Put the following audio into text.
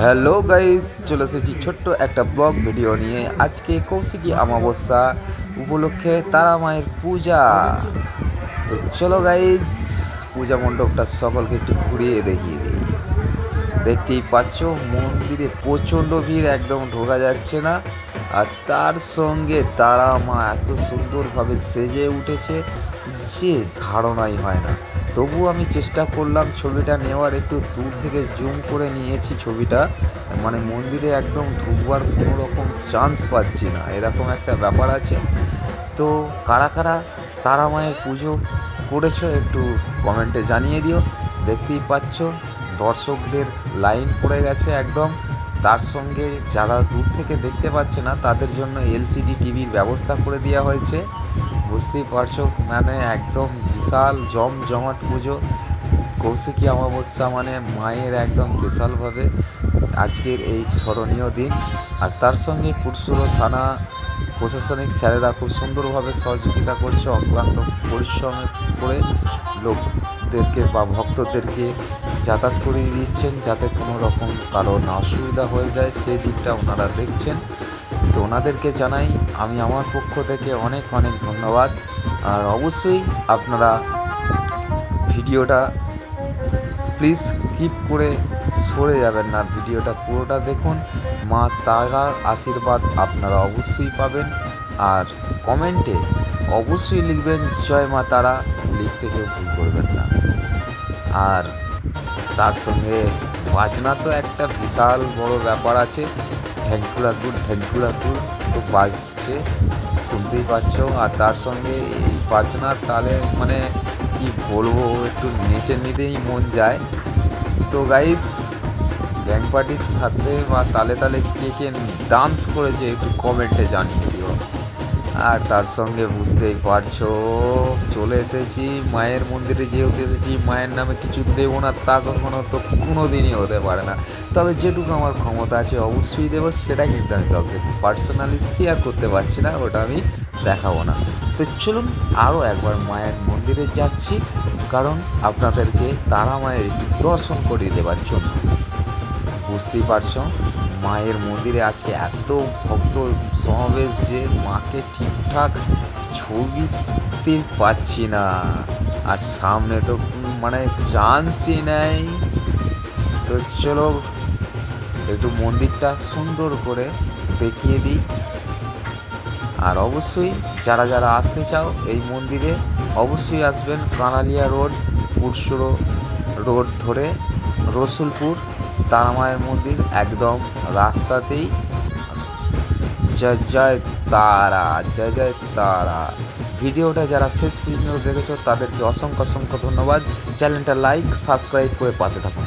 Hello guys, চলে এসেছি ছোট্ট একটা ব্লগ ভিডিও নিয়ে। আজকে কৌশিকী অমাবস্যা উপলক্ষে তারা মায়ের পূজা। তো চলো গাইস, পূজা মণ্ডপটা সকলকে একটু ঘুরিয়ে দেখিয়ে দিই। দেখতেই পাচ্ছ, মন্দিরে প্রচণ্ড ভিড়, একদম ঢোকা যাচ্ছে না। আর তার সঙ্গে তারা মা এত সুন্দরভাবে সেজে উঠেছে যে ধারণাই হয় না। তবু আমি চেষ্টা করলাম ছবিটা নেওয়ার, একটু দূর থেকে জুম করে নিয়েছি ছবিটা। মানে মন্দিরে একদম ঢুকবার কোনো রকম চান্স পাচ্ছি না, এরকম একটা ব্যাপার আছে। তো কারা কারা তারা মায়ের পুজো করেছ একটু কমেন্টে জানিয়ে দিও। দেখতেই পাচ্ছ, দর্শকদের লাইন পড়ে গেছে একদম। তার সঙ্গে যারা দূর থেকে দেখতে পাচ্ছে না, তাদের জন্য এলসিডি টিভির ব্যবস্থা করে দেওয়া হয়েছে। বুঝতেই পারছ মানে একদম বিশাল জমজমাট পুজো। কৌশিকী অমাবস্যা মানে মায়ের একদম বিশালভাবে আজকের এই স্মরণীয় দিন। আর তার সঙ্গে পুরসুরো থানা প্রশাসনিক স্যারেরা খুব সুন্দরভাবে সহযোগিতা করছে, অক্লান্ত পরিশ্রম করে লোকদেরকে বা ভক্তদেরকে যাতায়াত করিয়ে দিচ্ছেন যাতে কোনো রকম কারও না অসুবিধা হয়ে যায়, সেই দিকটা ওনারা দেখছেন। তো ওনাদেরকে জানাই, আমি আমার পক্ষ থেকে অনেক অনেক ধন্যবাদ। আর অবশ্যই আপনারা ভিডিওটা প্লিজ স্কিপ করে সরে যাবেন না, ভিডিওটা পুরোটা দেখুন। মা তারার আশীর্বাদ আপনারা অবশ্যই পাবেন। আর কমেন্টে অবশ্যই লিখবেন, জয় মা তারা, লিখতে কেউ ভুল করবেন না। আর তার সঙ্গে বাজনা তো একটা বিশাল বড় ব্যাপার আছে। ঢ্যাঙ্কুড়া গুড় ঢ্যাঙ্কুড়া গুড় তো বাজছে, শুনতেই পাচ্ছ। আর তার সঙ্গে এই বাজনার তালে মানে কি বলব, একটু নেচে নিতেই মন যায়। তো গাইস গ্যাং পার্টির সাথে বা তালে তালে কে কে ডান্স করেছে একটু কমেন্টে জানিয়ে আর তার সঙ্গে বুঝতেই পারছ, চলে এসেছি মায়ের মন্দিরে, যেহেতু এসেছি, মায়ের নামে কিছু দেবো না, তা কখনো তো কোনো দিনই হতে পারে না। তবে যেটুকু আমার ক্ষমতা আছে, অবশ্যই দেবো, সেটা কিন্তু আমি কাউকে পার্সোনালি শেয়ার করতে পারছি না, ওটা আমি দেখাবো না। তো চলুন আরও একবার মায়ের মন্দিরে যাচ্ছি, কারণ আপনাদেরকে তারা মায়ের দর্শন করিয়ে দেওয়ার জন্য। বুঝতেই পারছ? মায়ের মন্দিরে আজকে এত ভক্ত সমাবেশ যে মাকে ঠিকঠাক ছবিতে পাচ্ছি না। আর সামনে তো মানে চান্সই নেই। তো চলো একটু মন্দিরটা সুন্দর করে দেখিয়ে দিই। আর অবশ্যই যারা যারা আসতে চাও এই মন্দিরে অবশ্যই আসবেন কানালিয়া রোড পুরসুরো রোড ধরে রসুলপুর। তারামায়ের মন্দির একদম রাস্তাতেই। জয় জয় তারা, জয় জয় তারা। ভিডিওটা যারা শেষ পর্যন্ত দেখেছ, তাদেরকে অসংখ্য অসংখ্য ধন্যবাদ। চ্যানেলটা লাইক, সাবস্ক্রাইব করে পাশে থাকুন।